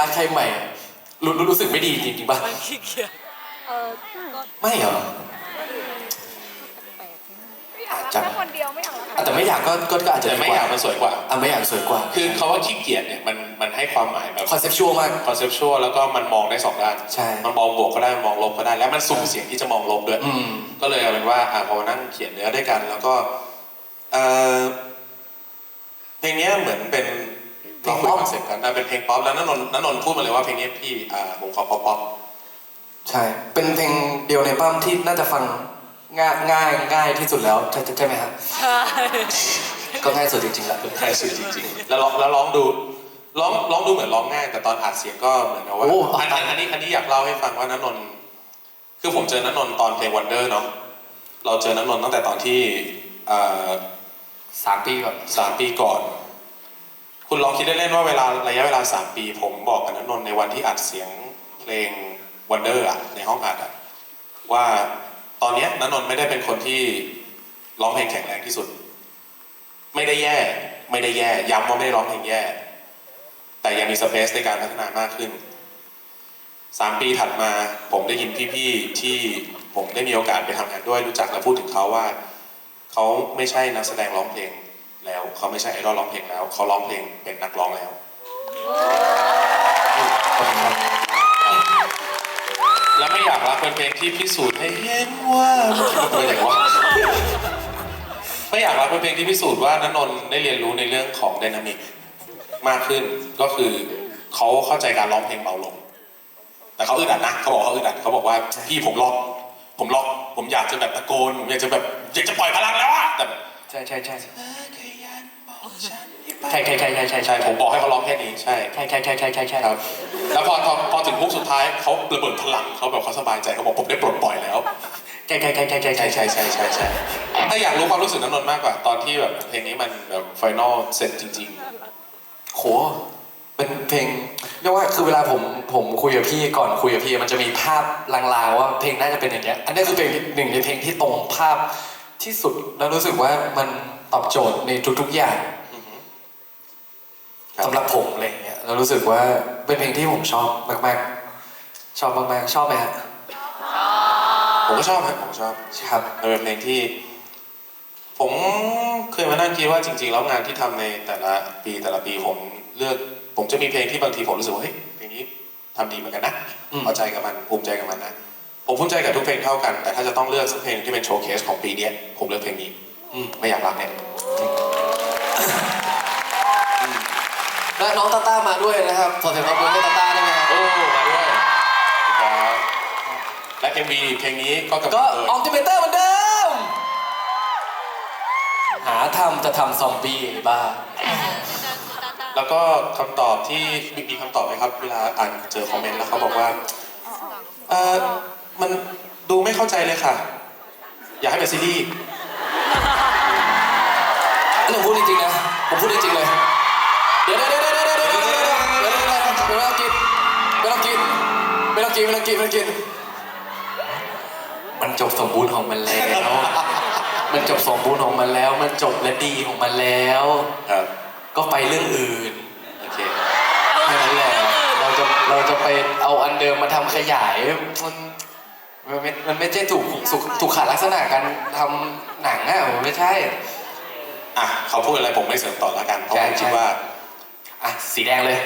รักใครใหม่อะรู้รู้รู้สึกไม่ดีจริงๆป่ะ มันขี้เกียจเออก็ไม่เหรอ แปลกๆนะไม่อยากรักแค่คนเดียวไม่อยากรักใครอะแต่ไม่อยากก็ก็ก็อาจจะแต่ไม่อยากมันสวยกว่า อะไม่อยากสวยกว่า คือคาว่าขี้เกียจเนี่ยมันมันให้ความหมายแบบคอนเซ็ปชวลมาก คอนเซปชวลแล้วก็มันมองได้สองด้าน ใช่ มันมองบวกก็ได้มองลบก็ได้ แล้วมันสุ่มเสียงที่จะมองลบด้วย อืม ก็เลยเอาเป็นว่าอะพอมานั่งเขียนเนื้อด้วยกัน แล้วก็เอ่อเพลงเนี้ยเหมือนเป็น เราคุยคอนเซ็ปต์กันอะเป็นเพลงป๊อปแล้วนนนท์นนนท์พูดมาเลยว่าเพลงนี้พี่อ่าผมขอป๊อปป๊อปใช่ เป็นเพลงเดียวในปั้มที่น่าจะฟังง่ายง่ายง่ายที่สุดแล้วใช่ใช่ไหมครับใช่ก็ง่ายสุดจริงๆแหละใช่สุดจริงๆ แล้วร้องแล้วร้องดูร้องร้องดูเหมือนร้องง่ายแต่ตอนอัดเสียงก็เหมือนกับว่าโอ้อันอันอันนี้อันนี้อยากเล่าให้ฟังว่านันนนท์คือผมเจอนันนนท์ตอนเพลงวันเดอร์เนาะเราเจอนันนนท์ตั้งแต่ตอนที่เอ่อสามปีก่อนสามปีก่อน คุณลองคิดเล่นๆว่าเวลาระยะเวลาสามปี ผมบอกกับนันนท์ในวันที่อัดเสียงเพลงวันเดอร์อะในห้องอัดอะว่าตอนนี้นันนนท์ไม่ได้เป็นคนที่ร้องเพลงแข็งแรงที่สุด ไม่ได้แย่ ไม่ได้แย่ย้ำว่าไม่ได้ร้องเพลงแย่ แต่ยังมีสเปซในการพัฒนามากขึ้นสามปีถัดมาผมได้ยินพี่ๆที่ผมได้มีโอกาสไปทำงานด้วยรู้จักและพูดถึงเขาว่า เขาไม่ใช่นักแสดงร้องเพลง แล้วเขาไม่ใช่ไอดอลร้องเพลงแล้ว เขาร้องเพลงเป็นนักร้องแล้วขอบคุณครับและไม่อยากรักเป็นเพลงที่พิสูจน์ให้เห็นว่าไม่อยากว่าไม่อยากรักเป็นเพลงที่พิสูจน์ว่านันนนท์ได้เรียนรู้ในเรื่องของไดนามิกมากขึ้นก็คือเขาเข้าใจการร้องเพลงเบาลง แต่เขาอึดอัดนะเขาบอกเขาอึดอัดเขาบอกว่าพี่ผมล็อก ผมล็อก ผมอยากจะแบบตะโกน ผมอยากจะแบบอยากจะปล่อยพลังแล้วอะแต่ใช่ใช่ใช่ ใช่ใช่ใช่ใช่ใช่ใช่ใช่ผมบอกให้เขาร้องแค่นี้ใช่ ใช่ใช่ใช่ใช่ใช่ใช่ครับแล้วพอพอพอถึงพุกสุดท้ายเขาระเบิดพลังเขาแบบเขาสบายใจเขาบอกผมได้ปลดปล่อยแล้ว ใช่ใช่ใช่ใช่ใช่ใช่ใช่ใช่ใช่ใช่ใช่ถ้าอยากรู้ความรู้สึกนั้นนนท์มากกว่า ตอนที่แบบเพลงนี้มันแบบไฟนอลเสร็จจริงโหเป็นเพลงเรียกว่าคือเวลาผมผมคุยกับพี่ก่อนคุยกับพี่มันจะมีภาพลางๆว่าเพลงน่าจะเป็นอย่างเงี้ยอันนี้คือเพลงที่หนึ่งในเพลงที่ตรงภาพ ที่สุดแล้วรู้สึกว่ามันตอบโจทย์ในทุกๆอย่างๆอือหือครับสำหรับผมอะไรอย่างเงี้ยแล้วรู้สึกว่าเป็นเพลงที่ผมชอบมากๆ ชอบมากๆชอบไหมฮะผมก็ชอบครับผมชอบครับมันเป็นเพลงที่ ผมเคยมานั่งคิดว่าจริง ๆ แล้วงานที่ทำในแต่ละปีแต่ละปีผมเลือก ผมจะมีเพลงที่บางทีผมรู้สึกว่าเฮ้ยเพลงนี้ทำดีเหมือนกันนะอืมพอใจกับมันภูมิใจกับมันนะ ผมภูมิใจกับทุกเพลงเท่ากัน แต่ถ้าจะต้องเลือกสักเพลงที่เป็นโชว์เคสของปีเนี้ยผมเลือกเพลงนี้อืมไม่อยากรักเนี่ยและน้องตาต้ามาด้วยนะครับขอเสียงปรบมือให้ตาต้าได้ไหมครับโอ้มาด้วยครับและ MV เพลงนี้ก็กับก็เออออกติเมเตอร์เหมือนเดิม หาทำจะทำซอมบี้บ้าแล้วก็คำตอบที่มีมีคำตอบไหมครับ เวลาอ่านเจอคอมเมนต์แล้วเขาบอกว่าเออ มันดูไม่เข้าใจเลยค่ะ อยากให้เป็นซีรีส์อันนี้ผมพูดจริงๆนะ ผมพูดจริงๆเลย เดี๋ยวเดี๋ยวเดี๋ยวเดี๋ยวเดี๋ยวเดี๋ยวเดี๋ยวเดี๋ยวเดี๋ยวไม่ต้องกินไม่ต้องกินไม่ต้องกินไม่ต้องกินไม่ต้องกิน มันจบสมบูรณ์ของมันแล้ว มันจบสมบูรณ์ของมันแล้ว มันจบและดีของมันแล้ว ครับ ก็ไปเรื่องอื่น โอเคแค่นั้นแหละ เราจะ เราจะไปเอาอันเดิมมาทำขยายมัน มันไม่มันไม่ใช่ถูกถูกถูกขาดลักษณะการทำหนังอะมันไม่ใช่ อะเขาพูดอะไรผมไม่เสริมต่อแล้วกันเพราะผมคิดว่า อะ สีแดงเลย